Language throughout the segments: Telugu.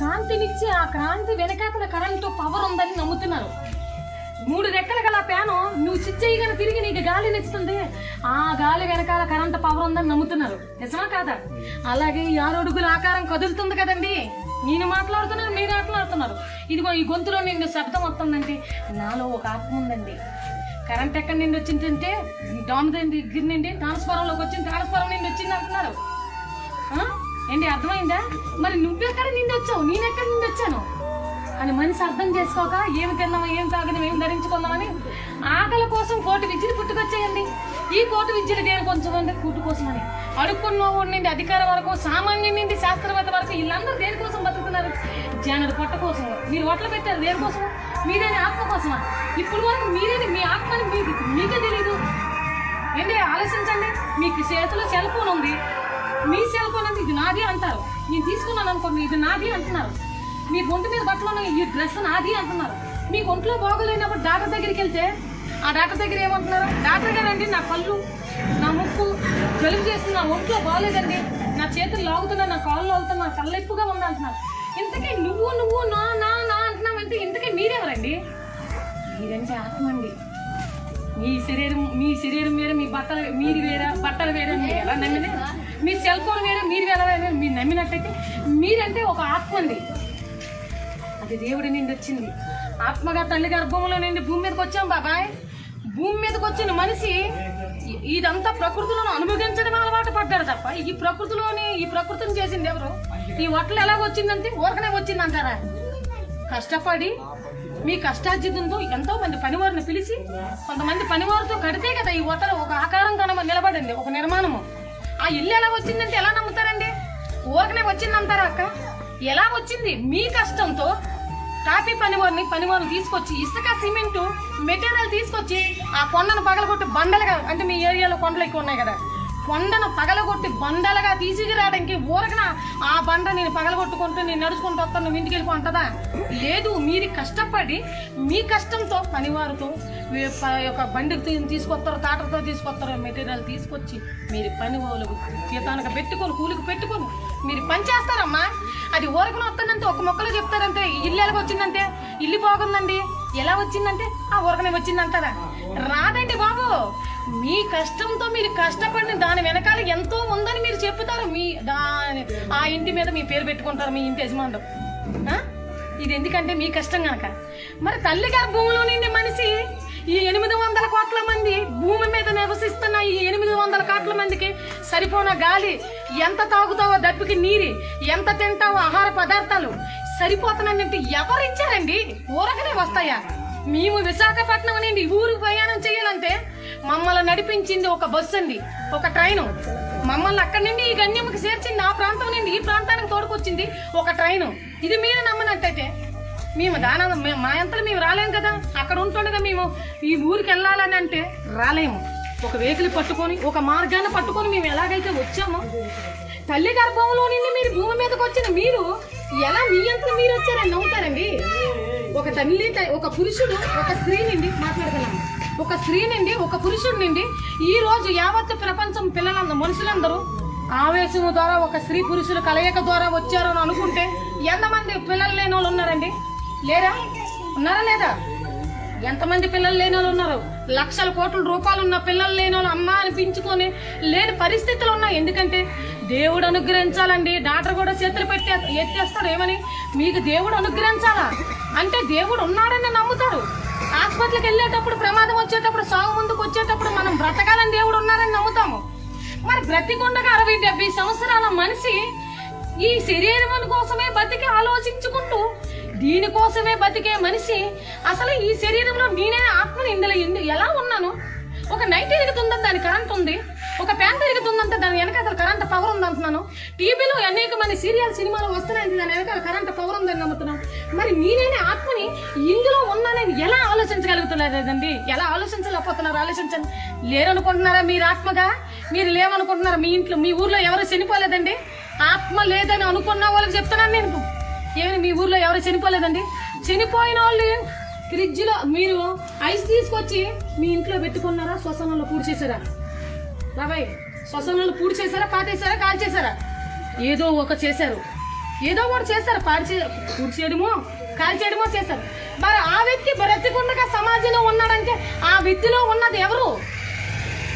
కాంతినిచ్చి ఆ కాంతి వెనకాతల కరెంటు పవర్ ఉందని నమ్ముతున్నారు. మూడు రెక్కల గల ప్యాను నువ్వు చిచ్చేయగానే తిరిగి నీకు గాలి నచ్చుతుంది. ఆ గాలి వెనకాల కరెంట్ పవర్ ఉందని నమ్ముతున్నారు. నిజమా కాదా? అలాగే ఈ ఆరు అడుగుల ఆకారం కదులుతుంది కదండి. నేను మాట్లాడుతున్నాను మీరు మాట్లాడుతున్నారు ఇదిగో ఈ గొంతులో నిండు శబ్దం వస్తుందంటే నాలో ఒక ఆత్మ ఉందండి. కరెంట్ ఎక్కడి నుండి వచ్చిందంటే డామ్ దగ్గర నుండి ట్రాన్స్ఫారంలోకి వచ్చింది ట్రాన్స్ఫారం నుండి వచ్చింది అంటున్నారు. ఏంటి అర్థమైందా? మరి నువ్వెక్కడ నిండి వచ్చావు నేనెక్కడి నుండి వచ్చాను అని మనిషి అర్థం చేసుకోక ఏమి తిన్నామా ఏం తాగదాం ఏం ధరించుకుందామని ఆకలి కోసం కోటి విద్యలు పుట్టుకొచ్చేయండి. ఈ కోటి విద్యలు దేని కొంచెం అంటే కూటు కోసమని. అడుక్కున్న వాడి నుండి అధికారం వరకు సామాన్యం నుండి శాస్త్రవేత్త వరకు వీళ్ళందరూ దేనికోసం బతుకుతున్నారు? జనరు పొట్ట కోసం. మీరు ఓట్లు పెట్టారు దేనికోసం మీరేని ఆత్మ కోసమా? ఇప్పుడు వరకు మీరేని మీ ఆత్మని మీకు మీకే తెలియదు ఏంటి ఆలోచించండి మీకు చేతిలో సెల్ ఫోన్ ఉంది. మీ సెల్ ఫోన్ అంటే ఇది నా నేను తీసుకున్నాను అనుకోండి ఇది నాది అంటున్నారు. మీ ఒంటి మీద బట్టలు ఈ డ్రెస్ నాది అంటున్నారు. మీకు ఒంట్లో బాగోలేనప్పుడు డాక్టర్ దగ్గరికి వెళ్తే ఆ డాక్టర్ దగ్గర ఏమంటున్నారు? డాక్టర్ గారండి నా కళ్ళు నా ముక్కు జలుబు చేస్తుంది నా ఒంట్లో బాగోలేదండి. నా చేతులు లాగుతున్నా నా కాళ్ళు లాగుతున్నా నా తలెప్పుగా ఉంది అంటున్నారు. ఇంతకీ నువ్వు నువ్వు నా నా నా అంటున్నావంటే ఇంతకీ మీరెవరండి? మీరంటే ఆత్మ అండి. మీ శరీరం మీ శరీరం వేరే మీ బట్టలు మీరు వేరే బట్టలు వేరే మీరు ఎలా నమ్మిన మీ సెల్ ఫోన్ వేరే మీరు ఎలా వేరే మీరు నమ్మినట్టయితే మీరంటే ఒక ఆత్మ అండి. అది దేవుడి నుండి వచ్చింది. ఆత్మగా తల్లి గర్భంలో నుండి భూమి మీదకి వచ్చాం బాబాయ్. భూమి మీదకి వచ్చిన మనిషి ఇదంతా ప్రకృతిలో అనుభవించడం అలవాటు పడ్డాడు తప్ప ఈ ప్రకృతిలోని ఈ ప్రకృతిని చేసింది ఎవరు? ఈ వట్టలు ఎలాగ వచ్చిందంటే ఊరకనే వచ్చిందంటారా? కష్టపడి మీ కష్టార్జితంతో ఎంతో మంది పనివారిని పిలిచి కొంతమంది పనివారితో కడితే కదా ఈ ఓటలు ఒక ఆకారం కనుమ నిలబడింది ఒక నిర్మాణము. ఆ ఇల్లు ఎలా వచ్చిందంటే ఎలా నమ్ముతారండి? ఊరకనే వచ్చిందంటారా అక్క? ఎలా వచ్చింది? మీ కష్టంతో కాఫీ పనివారిని పనివారిని తీసుకొచ్చి ఇసుక సిమెంట్ మెటీరియల్ తీసుకొచ్చి ఆ కొండను పగలగొట్టి బండలుగా అంటే మీ ఏరియాలో కొండలు ఎక్కువ ఉన్నాయి కదా కొండను పగలగొట్టి బండలుగా తీసుకురావడానికి ఊరకన? ఆ బండ నేను పగలగొట్టుకుంటూ నేను నడుచుకుంటూ వస్తాను నువ్వు ఇంటికి వెళ్ళిపోతుందా లేదు మీరు కష్టపడి మీ కష్టంతో పనివారితో యొక్క బండికి తీసుకొస్తారు తాటతో తీసుకొస్తారు మెటీరియల్ తీసుకొచ్చి మీరు పని వాళ్ళకు జీతానికి పెట్టుకొని కూలికి పెట్టుకొని మీరు పని చేస్తారమ్మా. అది ఊరకన వస్తుందంటే ఒక మొక్కలో చెప్తారంటే ఇల్లు ఎలాగ వచ్చిందంటే? ఇల్లు బాగుందండి. ఎలా వచ్చిందంటే? ఆ ఊరకనే వచ్చిందంటారా రాదండి బాబు. మీ కష్టంతో మీరు కష్టపడిన దాని వెనకాల ఎంతో ఉందని మీరు చెప్తారు. మీ దాని ఆ ఇంటి మీద మీ పేరు పెట్టుకుంటారు మీ ఇంటి యజమానులు. ఇది ఎందుకంటే మీ కష్టం కనుక మరి తల్లి గర్భంలో నుండి మనిషి ఈ ఎనిమిది వందల కోట్ల మంది భూమి మీద నివసిస్తున్న ఈ ఎనిమిది వందల కోట్ల మందికి సరిపోన గాలి ఎంత తాగుతావో దప్పికి నీరి ఎంత తింటావో ఆహార పదార్థాలు సరిపోతానంటే ఎవరు ఇచ్చారండి ఊరకనే వస్తాయా? మేము విశాఖపట్నం నుండి ఊరు ప్రయాణం చేయాలంటే మమ్మల్ని నడిపించింది ఒక బస్సు అండి ఒక ట్రైను. మమ్మల్ని అక్కడి నుండి ఈ గణ్యముకి చేర్చింది ఆ ప్రాంతం నుండి ఈ ప్రాంతానికి తోడుకొచ్చింది ఒక ట్రైను. ఇది మీరు నమ్మనట్టయితే మేము దాన మేము మా అంతలో మేము రాలేము కదా? అక్కడ ఉంటుండగా మేము ఈ ఊరికి వెళ్ళాలని అంటే రాలేము. ఒక వెహికల్ పట్టుకొని ఒక మార్గాన్ని పట్టుకొని మేము ఎలాగైతే వచ్చామో తల్లి గర్భంలో నుండి మీరు భూమి మీదకి వచ్చిన మీరు ఎలా మీ అంతలో మీరు వచ్చారని నవ్వుతారండి ఒక తల్లి ఒక పురుషుడు ఒక స్త్రీ నుండి మాట్లాడుతున్నాను. ఒక స్త్రీ నుండి ఒక పురుషుడు నుండి ఈ రోజు యావత్ ప్రపంచం పిల్లలందరూ మనుషులందరూ ఆవేశము ద్వారా ఒక స్త్రీ పురుషుల కలయిక ద్వారా వచ్చారని అనుకుంటే ఎంతమంది పిల్లలు లేని వాళ్ళు ఉన్నారండి? లేరా? ఉన్నారా లేదా? ఎంతమంది పిల్లలు లేని వాళ్ళు ఉన్నారు? లక్షల కోట్ల రూపాయలు ఉన్న పిల్లలు లేని వాళ్ళు అమ్మ అనిపించుకొని లేని పరిస్థితులు ఉన్నాయి. ఎందుకంటే దేవుడు అనుగ్రహించాలండి. డాక్టర్ కూడా చేతులు పెట్టి ఎత్తేస్తారు ఏమని మీకు దేవుడు అనుగ్రహించాలా? అంటే దేవుడు ఉన్నాడని నమ్ముతారు హాస్పిటల్కి వెళ్ళేటప్పుడు ప్రమాదం వచ్చేటప్పుడు సాగు ముందుకు వచ్చేటప్పుడు మనం బ్రతకాలని దేవుడు ఉన్నారని నమ్ముతాము. మరి బ్రతికుండగా అరవై డెబ్బై సంవత్సరాల మనిషి ఈ శరీరం కోసమే బతికి ఆలోచించుకుంటూ దీనికోసమే బతికే మనిషి అసలు ఈ శరీరంలో నేనే ఆత్మని ఇందులో ఎలా ఉన్నాను? ఒక నైట్ ఎదుగుతుందని దాని కరెంట్ ఉంది. ఒక ప్యాంట్ తిరుగుతుందంటే దాని వెనక అసలు కరెంట్ పవర్ ఉంది అంటున్నాను. టీవీలో అనేక మంది సీరియల్ సినిమాలు వస్తున్నాయి దాని వెనక కరెంట్ పవర్ ఉందని నమ్ముతున్నాను మరి నేనే ఆత్మని ఇందులో ఉన్నానని ఎలా ఆలోచించగలుగుతున్నారండి ఎలా ఆలోచించలేకపోతున్నారు? ఆలోచించండి. లేరనుకుంటున్నారా మీరు ఆత్మగా? మీరు లేవనుకుంటున్నారా? మీ ఇంట్లో మీ ఊర్లో ఎవరు చనిపోలేదండి? ఆత్మ లేదని అనుకున్న వాళ్ళకి చెప్తున్నాను నేను ఏమని? మీ ఊర్లో ఎవరు చనిపోలేదండి? చనిపోయిన వాళ్ళు ఫ్రిడ్జ్లో మీరు ఐస్ తీసుకొచ్చి మీ ఇంట్లో పెట్టుకున్నారా? శ్వసనంలో పూడి చేశారా? బాబాయ్ శ్వసనంలో పూడి చేశారా పాతేశారా కాల్ చేశారా ఏదో ఒక చేశారు. ఏదో ఒకటి చేస్తారు పాడి చే పూడి చేయడమో కాల్ చేయడమో చేస్తారు మరి ఆ వ్యక్తి బ్రతికుండగా సమాజంలో ఉన్నాడంటే ఆ వ్యక్తిలో ఉన్నది ఎవరు?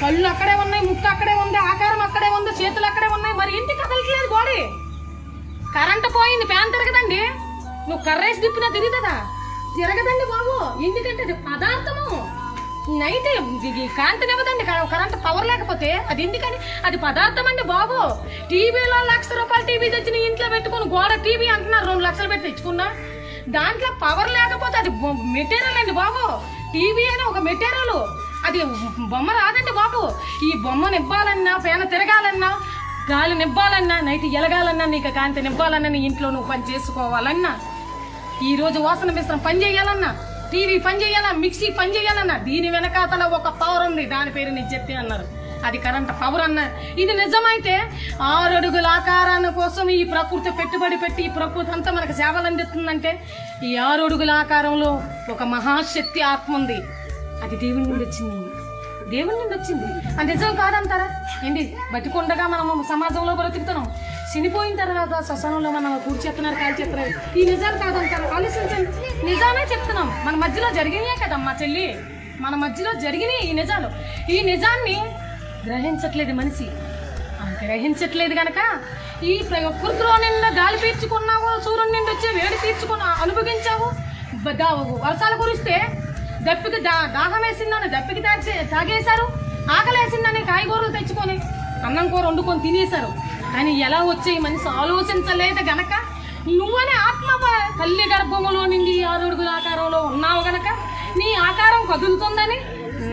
కళ్ళు అక్కడే ఉన్నాయి ముక్కు అక్కడే ఉంది ఆకారం అక్కడే ఉంది చేతులు అక్కడే ఉన్నాయి మరి ఇంటి కదలట్లేదు బాడీ. కరెంట్ పోయింది ఫ్యాన్ తిరగదండి. నువ్వు కర్రేసి తిప్పినా తిరుగుతుందా? తిరగదండి బాబు ఎందుకంటే అది పదార్థము. నైట్ ఇది కాంతినివ్వదండి కరెంట్ పవర్ లేకపోతే అది ఎందుకని? అది పదార్థం అండి బాబు. టీవీలో లక్ష రూపాయలు టీవీ తెచ్చిన ఇంట్లో పెట్టుకుని గోడ టీవీ అంటున్నారు. రెండు లక్షలు పెట్టి తెచ్చుకున్నా. దాంట్లో పవర్ లేకపోతే అది మెటీరియల్ అండి బాబు. టీవీ అని ఒక మెటీరియల్ అది బొమ్మ రాదండి బాబు. ఈ బొమ్మ నివ్వాలన్నా పేన తిరగాలన్నా గాలి నివ్వాలన్నా నైట్ ఎలగాలన్నా నీకు కాంతి నివ్వాలన్నా నీ ఇంట్లో నువ్వు పని చేసుకోవాలన్నా ఈరోజు వాసన మిశ్రం పని చేయాలన్నా టీవీ పని చేయాలా? మిక్సీ పని చేయాలన్నా దీని వెనకాతల ఒక పవర్ ఉంది. దాని పేరు నిజెత్తి అన్నారు. అది కరెంట్ పవర్ అన్న. ఇది నిజమైతే ఆరు అడుగుల ఆకారాన్ని కోసం ఈ ప్రకృతి పెట్టుబడి పెట్టి ఈ ప్రకృతి అంతా మనకు సేవలు అందిస్తుందంటే ఈ ఆరు అడుగుల ఆకారంలో ఒక మహాశక్తి ఆత్మ ఉంది. అది దేవుని నుండి వచ్చింది. దేవుని నుండి వచ్చింది. అది నిజం కాదంటారా? ఏంటి? బతికుండగా మనము సమాజంలో బ్రతుకుతున్నాం. చనిపోయిన తర్వాత శ్మశానంలో మనం కూర్చేస్తున్నారు కాల్ చేస్తున్నారు ఈ నిజాలు కాదంటారు. ఆలోచించండి. నిజానే చెప్తున్నాం. మన మధ్యలో జరిగినాయే కదమ్మా చెల్లి. మన మధ్యలో జరిగినాయి ఈ నిజాలు. ఈ నిజాన్ని గ్రహించట్లేదు మనిషి. గ్రహించట్లేదు కనుక ఈ ప్రకృతిలో నిన్న గాలి పీల్చుకున్నావు సూర్యుని నుండి వచ్చే వేడి తీర్చుకున్నా అనుభవించావు వర్షాలు కురిస్తే దప్పికి దా దాహం వేసిందని దప్పికి తాగి తాగేశారు. ఆకలి వేసిందని కాయగూరలు తెచ్చుకొని అన్నం కూర వండుకొని తినేశారు. కానీ ఎలా వచ్చాయి మనిషి ఆలోచించలేదు గనక? నువ్వనే ఆత్మ తల్లి గర్భములో నుండి ఆరు అడుగుల ఆకారంలో ఉన్నావు గనక? నీ ఆకారం కదులుతుందని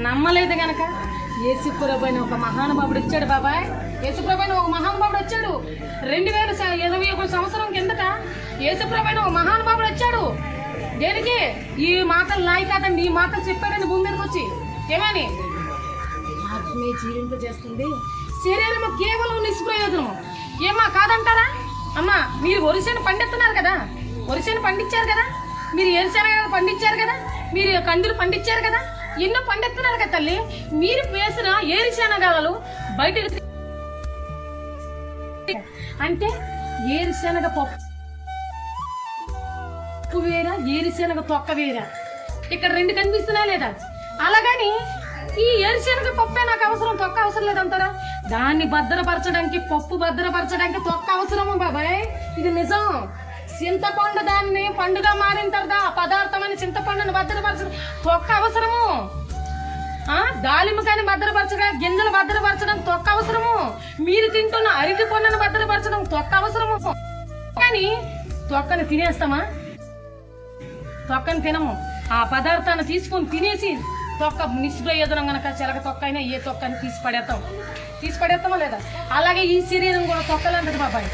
నమ్మలేదు గనక? యేసుప్రభు అని ఒక మహానుభావుడు వచ్చాడు బాబాయ్. యేసుప్రభు అని ఒక మహానుభావుడు వచ్చాడు. రెండు వేల ఇరవై ఒక సంవత్సరం కిందట యేసుప్రభు అని ఒక మహానుభావుడు వచ్చాడు. దేనికి? ఈ మాటలు నాయి కాదండి ఈ మాటలు చెప్పాడని భూమి మీదకి వచ్చి ఏమని? ఆత్మే జీవింపజేస్తుంది. శరీరము కేవలం నిష్ప్రయోజనము ఏమా కాదంటారా? అమ్మా మీరు వరిసేను పండిస్తున్నారు కదా. వరిసేను పండించారు కదా. మీరు ఏరుశనగలు పండించారు కదా. మీరు కందులు పండించారు కదా. ఎన్నో పండిస్తున్నారు కదా తల్లి. మీరు వేసిన ఏరుశనగలు బయట అంటే ఏరుశనగ పప్పు వేరా ఏరుశనగ తొక్క వేరా? ఇక్కడ రెండు కనిపిస్తున్నా లేదా? అలాగని ఈ ఎరిశనగ పప్పే నాకు అవసరం తొక్క అవసరం లేదంటారా? దాన్ని భద్రపరచడానికి పప్పు భద్రపరచడానికి తొక్క అవసరము బాబాయ్? ఇది నిజం. చింతపండు దాన్ని పండుగ మారిన తర్వాత ఆ పదార్థం అని చింతపండుని భద్రపరచడం తొక్క అవసరము. ఆ? భద్రపరచగా గింజలు భద్రపరచడం తొక్క అవసరము. మీరు తింటున్న అరటి పండును భద్రపరచడం తొక్క అవసరము. కానీ తొక్కని తినేస్తామా? తొక్కని తినము. ఆ పదార్థాన్ని తీసుకొని తినేసి తొక్క నిష్ప్రయోజనం గనక చిలక తొక్క అయినా ఏ తొక్కని తీసి పడేస్తాం. తీసి పడేస్తామా లేదా? అలాగే ఈ శరీరం కూడా తొక్కలాంటిది బాబాయ్.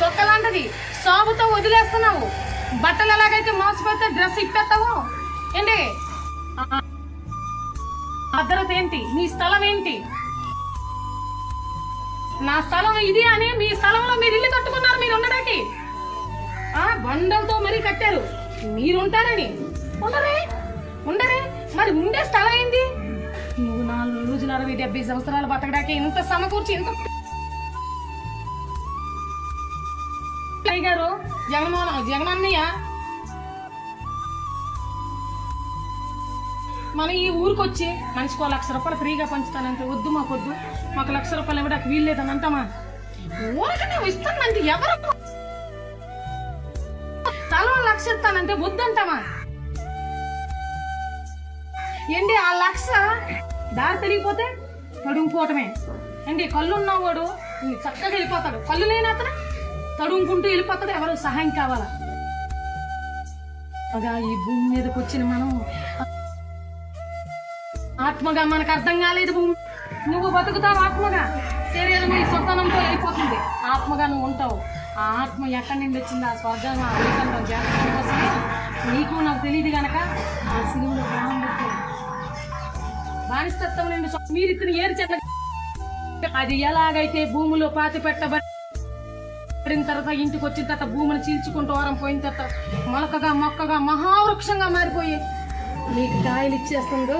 తొక్కలాంటిది సాగుతో వదిలేస్తున్నావు. బట్టలు ఎలాగైతే మోసపోతే డ్రెస్ ఇప్పేస్తావు? ఏంటి? భద్రత ఏంటి? నీ స్థలం ఏంటి? నా స్థలం ఇది అని మీ స్థలంలో మీరు ఇల్లు కట్టుకున్నారు మీరు ఉండడానికి. ఆ బండలతో మరీ కట్టారు. మీరుంటారని. ఉండరే. ఉండరే. మరి ఉండే స్థలం ఏంది? నువ్వు నాలుగు రోజులు అరవై డెబ్బై సంవత్సరాలు బతకడానికి ఇంత సమకూర్చి ఇంత గారు జగన్మోహన్ జగనన్నయ్య మనం ఈ ఊరికి వచ్చి మనిషికి లక్ష రూపాయలు ఫ్రీగా పంచుతానంటే వద్దు మాకు వద్దు మాకు లక్ష రూపాయలు ఇవ్వడానికి వీలు లేదని అంటామా? ఊరికనే ఇస్తానంటే ఎవరు? తలో లక్ష ఇస్తానంటే వద్దంటామా? ఏంటి ఆ లక్ష? దారి తెలియపోతే తడుముకోవటమే అండి కళ్ళు ఉన్నవాడు చక్కగా వెళ్ళిపోతాడు. కళ్ళు లేని అతను తడుముకుంటూ వెళ్ళిపోతాడు. ఎవరు సహాయం కావాలా? పగా ఈ భూమి మీదకి వచ్చిన మనం ఆత్మగా మనకు అర్థం కాలేదు భూమి. నువ్వు బతుకుతావు ఆత్మగా. శరీరం ఈ స్వతనంతో వెళ్ళిపోతుంది. ఆత్మగా నువ్వు ఉంటావు. ఆ ఆత్మ ఎక్కడి నుండి వచ్చింది? ఆ స్వర్గం ఆ లోకంలో నీకు నాకు తెలియదు కనుక ఆ సిలువలో ప్రాణం బానిసత్వం నుండి మీరు ఇతను ఏరు అది ఎలాగైతే భూమిలో పాతి పెట్టబడిన తర్వాత ఇంటికి వచ్చిన తర్వాత భూమిని చీల్చుకుంటూ వారం పోయిన తర్వాత మొలకగా మొక్కగా మహావృక్షంగా మారిపోయి నీకు కాయలు ఇచ్చేస్తుందో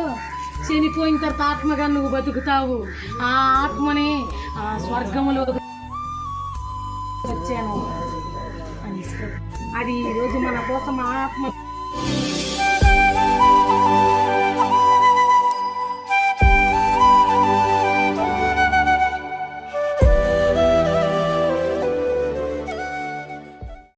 చనిపోయిన తర్వాత ఆత్మగా నువ్వు బతుకుతావు. ఆ ఆత్మని ఆ స్వర్గములో వచ్చాను. అని అది ఈ రోజు మన కోసం ఆత్మ